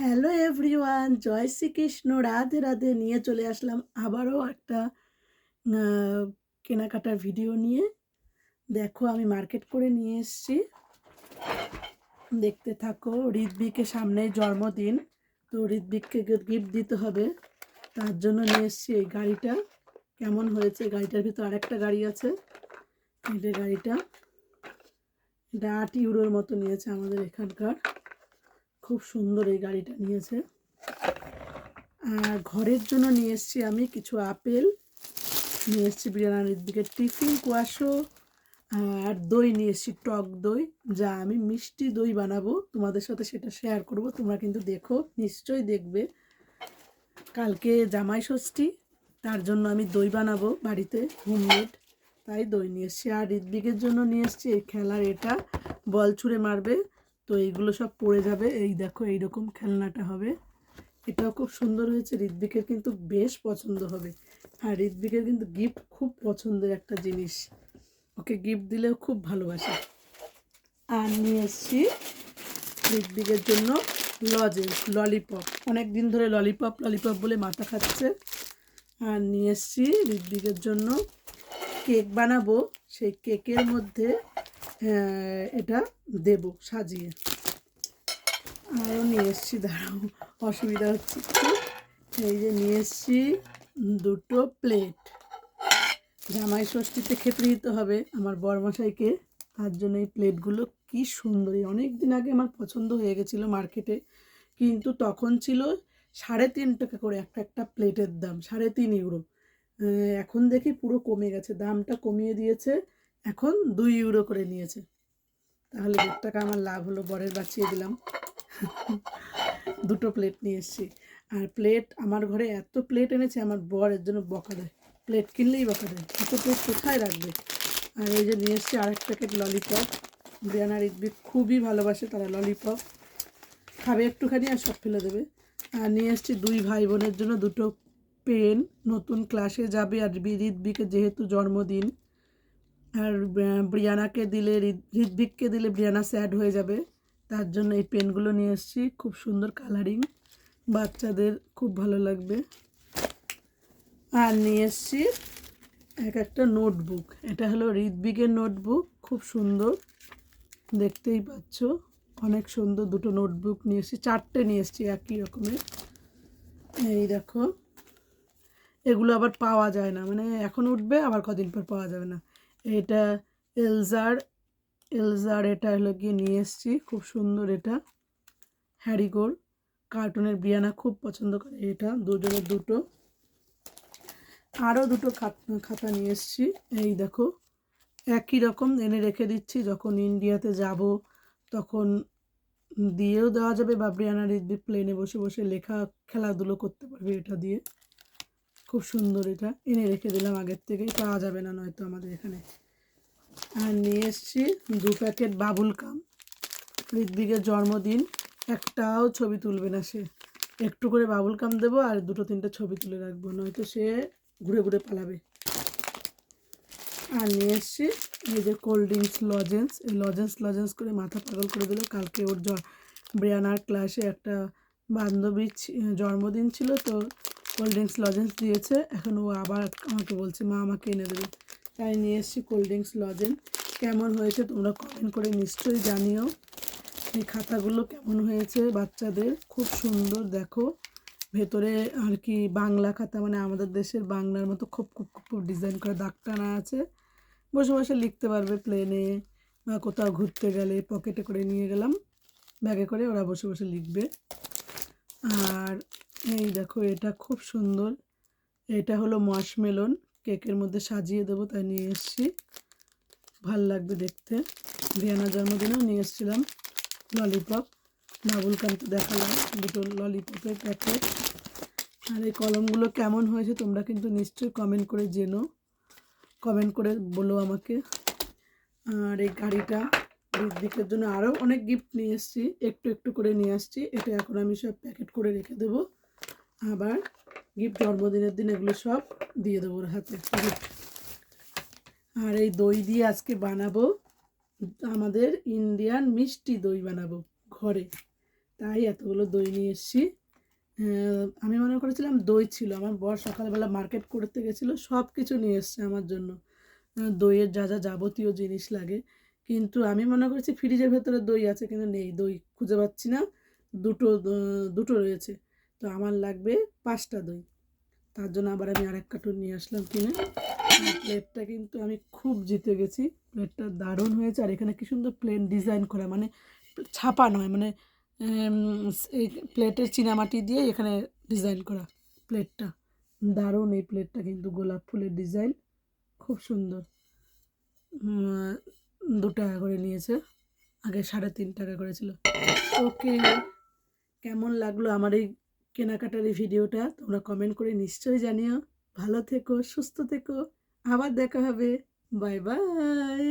Hello everyone জয় শ্রীকৃষ্ণ, রাধে রাধে। নিয়ে চলে আসলাম আবারও একটা কেনাকাটার ভিডিও নিয়ে। দেখো আমি মার্কেট করে নিয়ে এসেছি। দেখতে থাকো ঋদ্বিকের সামনে জন্মদিন। তো ঋদ্বিককে গিফট দিতে হবে। তার জন্য নিয়ে এসেছি এই গাড়িটা। কেমন হয়েছে? গাড়িটার ভিতর আরেকটা গাড়ি আছে। এটা গাড়িটা। এটা আট ইউরোর মতো নিয়েছে আমাদের এখানকার। খুব সুন্দর এই গাড়িটা নিয়েছে। ঘরের জন্য নিয়ে এসেছি আমি কিছু আপেল, নিয়ে এসেছি বিরিয়ানির দিকে টিফিন, কুয়াশো, আর দই নিয়ে এসেছি, টক দই, যা আমি মিষ্টি দই বানাবো। তোমাদের সাথে সেটা শেয়ার করব, তোমরা কিন্তু দেখো, নিশ্চয়ই দেখবে। কালকে জামাই ষষ্ঠী, তার জন্য আমি দই বানাবো বাড়িতে হোমমেড তাই দই নিয়ে এসেছি। আর ঋদ্বিকের জন্য নিয়ে এসেছি এই খেলার এটা, বল ছুঁড়ে মারবে। তো এইগুলো সব পড়ে যাবে। এই দেখো, এইরকম খেলনাটা হবে। এটাও খুব সুন্দর হয়েছে। ঋদ্বিকের কিন্তু বেশ পছন্দ হবে। আর ঋদ্বিকের কিন্তু গিফট খুব পছন্দের একটা জিনিস। ওকে গিফট দিলেও খুব ভালোবাসে। আর নিয়ে এসছি ঋদ্বিকের জন্য লজেন্স ললিপপ অনেক দিন ধরে ললিপপ ললিপপ বলে মাথা খাচ্ছে। আর নিয়ে এসছি ঋদ্বিকের জন্য কেক বানাবো। সেই কেকের মধ্যে এটা দেব, সাজিয়ে। আরও নিয়ে এসছি, দাঁড়াও, অসুবিধা হচ্ছে এই যে নিয়ে এসছি দুটো প্লেট জামাই ষষ্ঠীতে খেতে দিতে হবে আমার বরমশাইকে। তার জন্য এই প্লেটগুলো কি সুন্দর। অনেক দিন আগে আমার পছন্দ হয়ে গেছিল মার্কেটে, কিন্তু তখন ছিল সাড়ে তিন টাকা করে একটা একটা প্লেটের দাম, সাড়ে তিন ইউরো। এখন দেখি পুরো কমে গেছে, দামটা কমিয়ে দিয়েছে। এখন দুই ইউরো করে নিয়েছে। তাহলে দেড় টাকা আমার লাভ হলো, বরের বাঁচিয়ে দিলাম। দুটো প্লেট নিয়ে এসেছি। আর প্লেট আমার ঘরে এত প্লেট এনেছে, আমার বরের জন্য বকা দেয়। প্লেট কিনলেই বকা দেয়। এত প্লেট কোথায় রাখবে? আর এই যে নিয়ে এসেছি আরেক প্যাকেট ললিপপ বিয়ানার ইদবি খুবই ভালোবাসে তারা ললিপপ খাবে একটুখানি আর সব ফেলে দেবে। আর নিয়ে এসেছি দুই ভাই বোনের জন্য দুটো পেন নতুন ক্লাসে যাবে আর ঋদ্বিকে যেহেতু জন্মদিন আর ব্রিয়ানাকে দিলে ঋদ্বিককে দিলে ব্রিয়ানা স্যাড হয়ে যাবে। তার জন্য এই পেনগুলো নিয়ে এসেছি। খুব সুন্দর কালারিং বাচ্চাদের খুব ভালো লাগবে। আর নিয়ে এসেছি এক একটা নোটবুক এটা হলো ঋদ্বিকের নোটবুক খুব সুন্দর। দেখতেই পাচ্ছ। অনেক সুন্দর দুটো নোটবুক নিয়ে এসেছি। চারটে নিয়ে এসেছি একই রকমের। এই দেখো। এগুলো আবার পাওয়া যায় না। মানে এখন উঠবে, আবার কদিন পর পাওয়া যাবে না। এটা এলজার এলজার এটা হলো গিয়ে নিয়ে এসেছি, খুব সুন্দর এটা হ্যারিগোর কার্টুনের বিয়ানা খুব পছন্দ করে এটা দুজনের দুটো। আরও দুটো খাত- নিয়ে এসেছি, এই দেখো। একই রকম এনে রেখে দিচ্ছি, যখন ইন্ডিয়াতে যাব, তখন দিয়েও দেওয়া যাবে বা ব্রিয়ানা রিদ্দি প্লেনে বসে বসে লেখা, খেলাধুলো করতে পারবে এটা দিয়ে। খুব সুন্দর এটা। এনে রেখে দিলাম আগের থেকেই পাওয়া যাবে না নয়তো আমাদের এখানে। আর নিয়ে এসেছি দু প্যাকেট বাবুল কাম। ঋদ্বিকের জন্মদিন। একটাও ছবি তুলবে না সে। একটু করে বাবুল কাম দেবো আর দুটো তিনটে ছবি তুলে রাখব। নয়তো সে ঘুরে ঘুরে পালাবে। আর নিয়ে এসছি এই যে কোল্ড ড্রিঙ্কস লজেন্স এই লজেন্স লজেন্স করে মাথা পাগল করে দিল। কালকে ওর জ ব্রিয়ানার ক্লাসে একটা বান্ধবীর ছি- জন্মদিন ছিল তো কোল্ড ড্রিঙ্কস লজেন্স দিয়েছে। এখন ও আবার আমাকে বলছে, মা, আমাকে এনে দেবে। তাই নিয়ে এসেছি কোল্ড ড্রিঙ্কস লজেন্স কেমন হয়েছে তোমরা কমেন্ট করে নিশ্চয়ই জানিও। এই খাতাগুলো কেমন হয়েছে বাচ্চাদের? খুব সুন্দর, দেখো। ভেতরে আর কি বাংলা খাতা মানে আমাদের দেশের বাংলার মতো খুব খুব খুব ডিজাইন করে দাগ টানা আছে। বসে বসে লিখতে পারবে প্লেনে বা কোথাও ঘুরতে গেলে পকেটে করে নিয়ে গেলাম। ব্যাগে করে ওরা বসে বসে লিখবে। আর এই দেখো, এটা খুব সুন্দর। এটা হলো মাশমেলন কেকের মধ্যে সাজিয়ে দেবো, তাই নিয়ে এসেছি। ভালো লাগবে দেখতে। ভিয়ানা জন্মদিনেও নিয়ে এসেছিলাম ললিপপ বাবুল কান্ত দেখালাম, দুটো ললিপপের প্যাকেট আর এই কলমগুলো কেমন হয়েছে তোমরা কিন্তু নিশ্চয়ই কমেন্ট করে জেনো। কমেন্ট করে বলো আমাকে। আর এই গাড়িটা দিকের জন্য আরও অনেক গিফট নিয়ে এসেছি। একটু একটু করে নিয়ে আসছি। এটা এখন আমি সব প্যাকেট করে রেখে দেবো। আবার গিফট জন্মদিনের দিন এগুলো সব দিয়ে দেবো ওর হাতে। আর এই দই দিয়ে আজকে বানাবো, আমাদের ইন্ডিয়ান মিষ্টি দই বানাবো ঘরে। তাই এতগুলো দই নিয়ে এসেছি। আমি মনে করেছিলাম দই ছিল, আমার বর সকালবেলা মার্কেট করতে গেছিল সব কিছু নিয়ে এসছে আমার জন্য। দইয়ের যা যা যাবতীয় জিনিস লাগে। কিন্তু আমি মনে করছি ফ্রিজের ভেতরে দই আছে, কিন্তু নেই, দই খুঁজে পাচ্ছি না। দুটো দুটো রয়েছে। তো আমার লাগবে পাঁচটা দই। তার জন্য আবার আমি আরেক কার্টুন নিয়ে আসলাম কিনে। প্লেটটা কিন্তু আমি খুব জিতে গেছি। প্লেটটা দারুণ হয়েছে। আর এখানে কি সুন্দর প্লেন ডিজাইন করা মানে ছাপা নয় মানে এই প্লেটের চীনামাটি দিয়ে এখানে ডিজাইন করা প্লেটটা। দারুণ এই প্লেটটা কিন্তু, গোলাপ ফুলের ডিজাইন খুব সুন্দর। দু টাকা করে নিয়েছে। আগে সাড়ে তিন টাকা করেছিল। ওকে কেমন লাগল আমার এই কেনাকাটার এই ভিডিওটা তোমরা কমেন্ট করে নিশ্চয়ই জানিও। ভালো থেকো, সুস্থ থেকো। আবার দেখা হবে। Bye bye